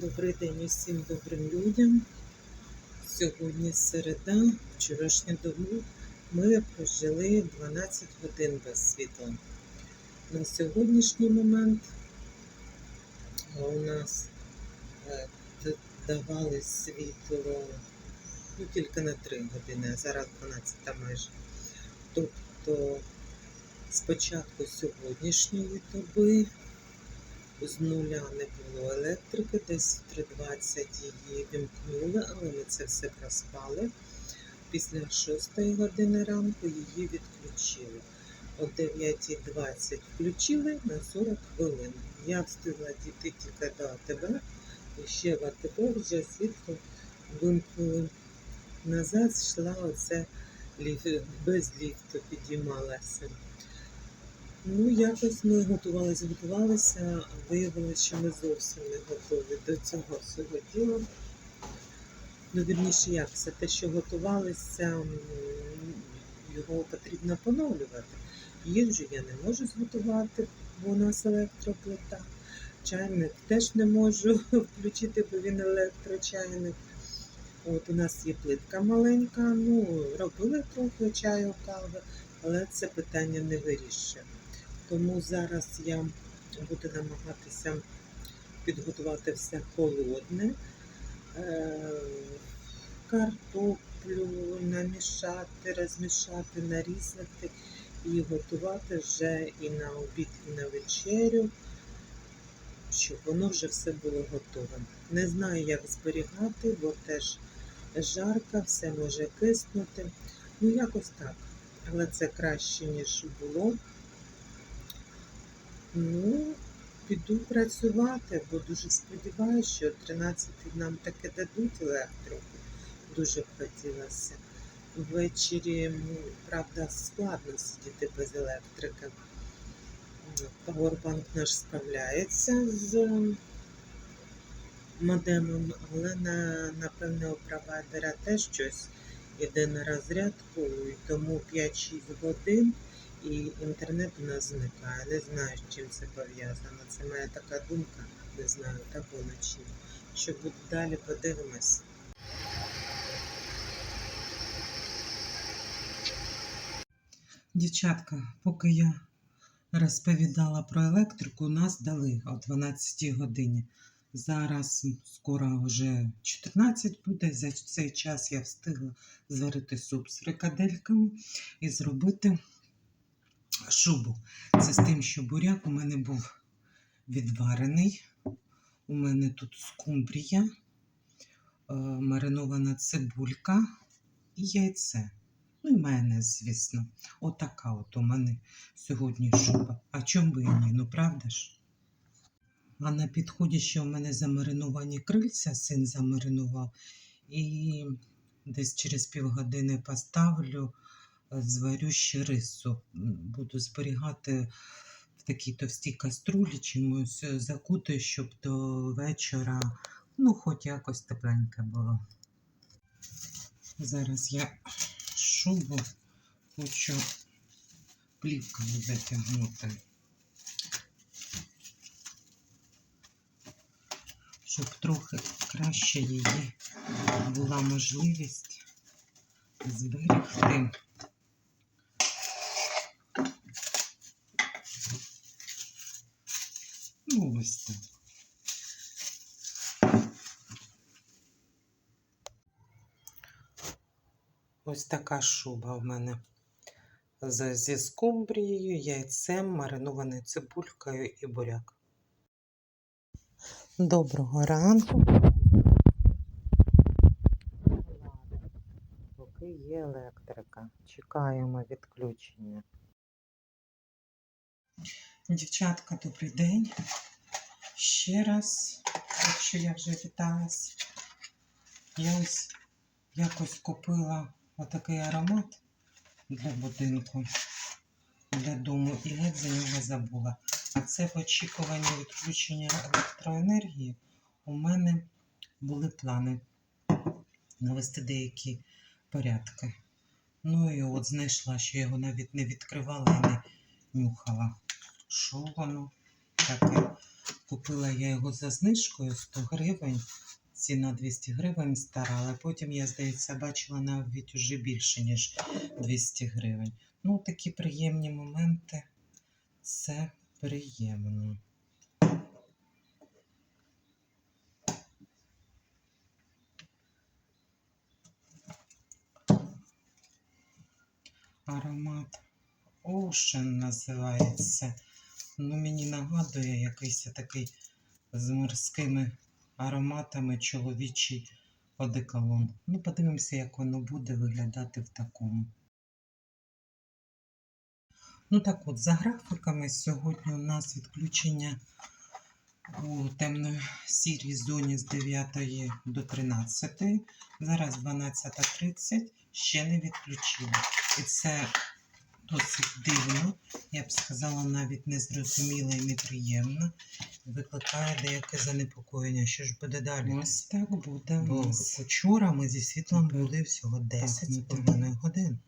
Добрий день усім добрим людям. Сьогодні середа, вчорашню добу ми прожили 12 годин без світла. На сьогоднішній момент у нас е, давали світло ну, тільки на 3 години, а зараз 12 майже. Тобто з початку сьогоднішньої доби з нуля не було електрики, десь в 3.20 її вімкнули, але ми це все проспали. Після 6 години ранку її відключили. О 9.20 включили на 40 хвилин. Я встигла дійти тільки до АТБ, і ще в АТБ вже світло вимкнули. Назад йшла оце без ліфту підіймалася. Ну, якось ми готувалися, готувалися, а виявилося, що ми зовсім не готові до цього всього діла. Ну, вірніше, як все те, що готувалися, його потрібно поновлювати. Їжу я не можу зготувати, бо у нас електроплита. Чайник теж не можу включити, бо він електрочайник. От у нас є плитка маленька, ну, робили трохи чаю, кави, але це питання не вирішує. Тому зараз я буду намагатися підготувати все холодне, Е, картоплю намішати, розмішати, нарізати і готувати вже і на обід, і на вечерю, щоб воно вже все було готове. Не знаю, як зберігати, бо теж жарко, все може киснути. Ну, якось так. Але це краще, ніж було. Ну, піду працювати, бо дуже сподіваюся, що 13 нам таки дадуть електрику. Дуже б хотілося. Ввечері, правда, складно сидіти без електрики. Павербанк наш справляється з модемом, але на, напевне у провайдера теж щось іде на розрядку, і тому 5-6 годин і інтернет у нас зникає. Не знаю, з чим це пов'язано. Це моя така думка. Не знаю, так воно чи. Що буде далі, подивимось. Дівчатка, поки я розповідала про електрику, нас дали о 12 годині. Зараз скоро вже 14 буде. За цей час я встигла зварити суп з фрикадельками і зробити шубу. Це з тим, що буряк у мене був відварений. У мене тут скумбрія, е, маринована цибулька і яйце. Ну і майонез, звісно. Отака от у мене сьогодні шуба. А чому би і ні? Ну правда ж? А на підході ще у мене замариновані крильця, син замаринував. І десь через півгодини поставлю, зварю рису. Буду зберігати в такій товстій каструлі, чимось е, закутаю, щоб до вечора, ну, хоч якось тепленьке було. Зараз я шубу хочу плівкою затягнути. щоб трохи краще її була можливість зберегти. Ну, ось так. Ось така шуба в мене зі скумбрією, яйцем, маринованою цибулькою і буряк. Доброго ранку. Поки є електрика. Чекаємо відключення. Дівчатка, добрий день. Ще раз, якщо я вже віталась, я ось якось купила отакий аромат для будинку, для дому і геть за нього забула. А це в очікуванні відключення електроенергії у мене були плани навести деякі порядки. Ну і от знайшла, що я його навіть не відкривала і не нюхала. Що воно таке? Купила я його за знижкою 100 гривень. Ціна 200 гривень стара, але потім я, здається, бачила навіть уже більше, ніж 200 гривень. Ну, такі приємні моменти. Це приємно. Аромат Ocean називається. Ну, мені нагадує якийсь такий з морськими ароматами чоловічий одеколон. Ну, подивимося, як воно буде виглядати в такому. Ну так от, за графіками, сьогодні у нас відключення у темно-сірій зоні з 9 до 13. Зараз 12.30, ще не відключили. І це досить дивно, я б сказала, навіть незрозуміло і неприємно. Викликає деяке занепокоєння. Що ж буде далі? Ось так буде. Бо вчора ми зі світлом були всього 10 з половиною годин.